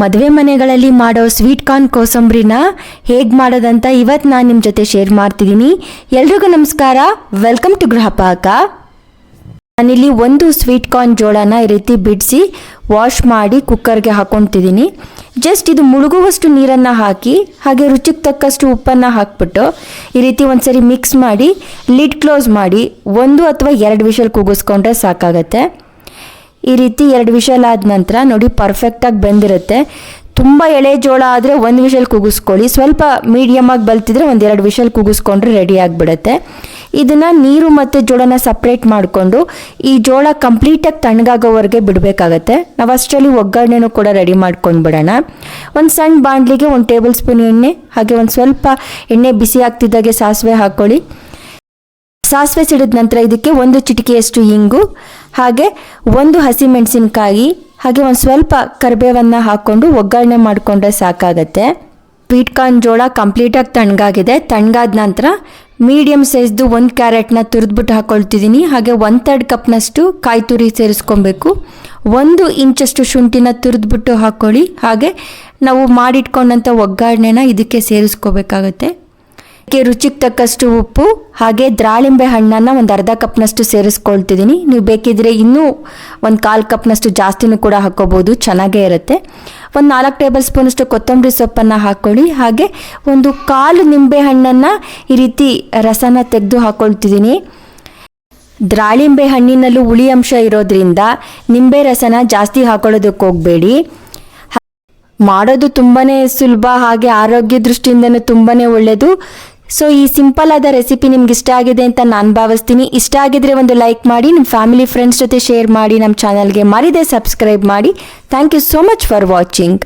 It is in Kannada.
ಮದುವೆ ಮನೆಗಳಲ್ಲಿ ಮಾಡೋ ಸ್ವೀಟ್ ಕಾರ್ನ್ ಕೋಸಂಬ್ರಿನ ಹೇಗೆ ಮಾಡೋದಂತ ಇವತ್ತು ನಾನು ನಿಮ್ಮ ಜೊತೆ ಶೇರ್ ಮಾಡ್ತಿದ್ದೀನಿ ಎಲ್ರಿಗೂ ನಮಸ್ಕಾರ. ವೆಲ್ಕಮ್ ಟು ಗೃಹಪಾಕ ನಾನಿಲ್ಲಿ ಒಂದು ಸ್ವೀಟ್ ಕಾರ್ನ್ ಜೋಳನ ಈ ರೀತಿ ಬಿಡಿಸಿ ವಾಶ್ ಮಾಡಿ ಕುಕ್ಕರ್ಗೆ ಹಾಕೊತಿದ್ದೀನಿ ಜಸ್ಟ್ ಇದು ಮುಳುಗುವಷ್ಟು ನೀರನ್ನು ಹಾಕಿ, ಹಾಗೆ ರುಚಿಗೆ ತಕ್ಕಷ್ಟು ಉಪ್ಪನ್ನು ಹಾಕ್ಬಿಟ್ಟು ಈ ರೀತಿ ಒಂದ್ಸರಿ ಮಿಕ್ಸ್ ಮಾಡಿ ಲಿಡ್ ಕ್ಲೋಸ್ ಮಾಡಿ, ಒಂದು ಅಥವಾ ಎರಡು ವಿಷಲ್ ಕೂಗಿಸ್ಕೊಂಡ್ರೆ ಸಾಕಾಗತ್ತೆ. ಈ ರೀತಿ ಎರಡು ವಿಷಲ್ ಆದ ನಂತರ ನೋಡಿ ಪರ್ಫೆಕ್ಟಾಗಿ ಬೆಂದಿರುತ್ತೆ. ತುಂಬ ಎಳೆ ಜೋಳ ಆದರೆ ಒಂದು ವಿಷಲ್ ಕೂಗಿಸ್ಕೊಳ್ಳಿ. ಸ್ವಲ್ಪ ಮೀಡಿಯಮ್ ಆಗಿ ಬಲ್ತಿದ್ರೆ ಒಂದು ಎರಡು ವಿಷಲ್ ಕೂಗಿಸ್ಕೊಂಡ್ರೆ ರೆಡಿ ಆಗಿಬಿಡುತ್ತೆ. ಇದನ್ನು ನೀರು ಮತ್ತು ಜೋಳನ ಸಪ್ರೇಟ್ ಮಾಡಿಕೊಂಡು ಈ ಜೋಳ ಕಂಪ್ಲೀಟಾಗಿ ತಣ್ಣಗಾಗೋವರೆಗೆ ಬಿಡಬೇಕಾಗತ್ತೆ. ನಾವು ಅಷ್ಟರಲ್ಲಿ ಒಗ್ಗರಣೆನೂ ಕೂಡ ರೆಡಿ ಮಾಡ್ಕೊಂಡು ಬಿಡೋಣ. ಒಂದು ಸಣ್ಣ ಬಾಣಲಿಗೆ ಒಂದು ಟೇಬಲ್ ಸ್ಪೂನ್ ಎಣ್ಣೆ, ಹಾಗೆ ಒಂದು ಸ್ವಲ್ಪ ಎಣ್ಣೆ ಬಿಸಿ ಆಗ್ತಿದ್ದಾಗೆ ಸಾಸಿವೆ ಹಾಕ್ಕೊಳ್ಳಿ ಸಾಸಿವೆ ಸಿಡಿದ ನಂತರ ಇದಕ್ಕೆ ಒಂದು ಚಿಟಿಕೆಯಷ್ಟು ಇಂಗು, ಹಾಗೆ ಒಂದು ಹಸಿಮೆಣಸಿನಕಾಯಿ ಹಾಗೆ ಒಂದು ಸ್ವಲ್ಪ ಕರಿಬೇವನ್ನು ಹಾಕ್ಕೊಂಡು ಒಗ್ಗರಣೆ ಮಾಡಿಕೊಂಡ್ರೆ ಸಾಕಾಗತ್ತೆ. ಸ್ವೀಟ್ ಕಾರ್ನ್ ಜೋಳ ಕಂಪ್ಲೀಟಾಗಿ ತಣ್ಣಗಾಗಿದೆ. ತಣ್ಣಗಾದ ನಂತರ ಮೀಡಿಯಮ್ ಸೈಜ್ದು ಒಂದು ಕ್ಯಾರೆಟ್ನ ತುರಿದ್ಬಿಟ್ಟು ಹಾಕ್ಕೊಳ್ತಿದ್ದೀನಿ ಹಾಗೆ ಒನ್ ತರ್ಡ್ ಕಪ್ನಷ್ಟು ಕಾಯಿ ತುರಿ ಸೇರಿಸ್ಕೊಬೇಕು. ಒಂದು ಇಂಚಷ್ಟು ಶುಂಠಿನ ತುರಿದ್ಬಿಟ್ಟು ಹಾಕ್ಕೊಳ್ಳಿ ಹಾಗೆ ನಾವು ಮಾಡಿಟ್ಕೊಂಡಂಥ ಒಗ್ಗರಣೆನ ಇದಕ್ಕೆ ಸೇರಿಸ್ಕೋಬೇಕಾಗತ್ತೆ. ಇದಕ್ಕೆ ರುಚಿಗೆ ತಕ್ಕಷ್ಟು ಉಪ್ಪು, ಹಾಗೆ ದ್ರಾಳಿಂಬೆ ಹಣ್ಣನ್ನು ಒಂದು ಅರ್ಧ ಕಪ್ನಷ್ಟು ಸೇರಿಸ್ಕೊಳ್ತಿದ್ದೀನಿ ನೀವು ಬೇಕಿದ್ರೆ ಇನ್ನೂ ಒಂದು ಕಾಲು ಕಪ್ನಷ್ಟು ಜಾಸ್ತಿನೂ ಕೂಡ ಹಾಕ್ಕೋಬೋದು, ಚೆನ್ನಾಗೇ ಇರುತ್ತೆ. ಒಂದು ನಾಲ್ಕು ಟೇಬಲ್ ಸ್ಪೂನಷ್ಟು ಕೊತ್ತಂಬರಿ ಸೊಪ್ಪನ್ನು ಹಾಕ್ಕೊಳ್ಳಿ ಹಾಗೆ ಒಂದು ಕಾಲು ನಿಂಬೆ ಹಣ್ಣನ್ನು ಈ ರೀತಿ ರಸನ ತೆಗೆದು ಹಾಕ್ಕೊಳ್ತಿದ್ದೀನಿ ದ್ರಾಳಿಂಬೆ ಹಣ್ಣಿನಲ್ಲೂ ಹುಳಿ ಅಂಶ ಇರೋದ್ರಿಂದ ನಿಂಬೆ ರಸನ ಜಾಸ್ತಿ ಹಾಕೊಳ್ಳೋದಕ್ಕೆ ಹೋಗಬೇಡಿ. ಮಾಡೋದು ತುಂಬಾ ಸುಲಭ, ಹಾಗೆ ಆರೋಗ್ಯ ದೃಷ್ಟಿಯಿಂದನೂ ತುಂಬಾ ಒಳ್ಳೆಯದು ಸೊ ಈ ಸಿಂಪಲ್ ಆದ ರೆಸಿಪಿ ನಿಮ್ಗೆ ಇಷ್ಟ ಆಗಿದೆ ಅಂತ ನಾನು ಭಾವಿಸ್ತೀನಿ. ಇಷ್ಟ ಆಗಿದ್ರೆ ಒಂದು ಲೈಕ್ ಮಾಡಿ ನಿಮ್ಮ ಫ್ಯಾಮಿಲಿ ಫ್ರೆಂಡ್ಸ್ ಜೊತೆ ಶೇರ್ ಮಾಡಿ ನಮ್ಮ ಚಾನಲ್ಗೆ ಮರಿದೆ ಸಬ್ಸ್ಕ್ರೈಬ್ ಮಾಡಿ. Thank you so much for watching